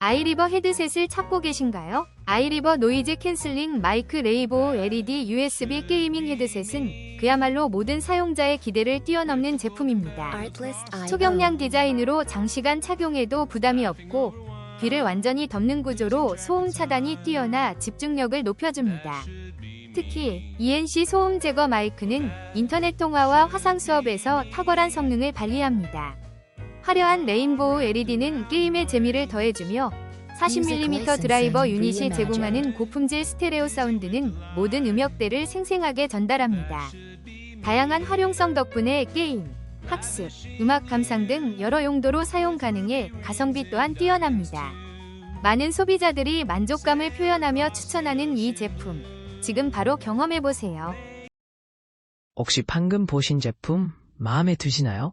아이리버 헤드셋을 찾고 계신가요? 아이리버 노이즈 캔슬링 마이크 레이보 LED USB 게이밍 헤드셋은 그야말로 모든 사용자의 기대를 뛰어넘는 제품입니다. 초경량 디자인으로 장시간 착용해도 부담이 없고 귀를 완전히 덮는 구조로 소음 차단이 뛰어나 집중력을 높여줍니다. 특히 ENC 소음 제거 마이크는 인터넷 통화와 화상 수업에서 탁월한 성능을 발휘합니다. 화려한 레인보우 LED는 게임의 재미를 더해주며 40mm 드라이버 유닛이 제공하는 고품질 스테레오 사운드는 모든 음역대를 생생하게 전달합니다. 다양한 활용성 덕분에 게임, 학습, 음악 감상 등 여러 용도로 사용 가능해 가성비 또한 뛰어납니다. 많은 소비자들이 만족감을 표현하며 추천하는 이 제품, 지금 바로 경험해보세요. 혹시 방금 보신 제품 마음에 드시나요?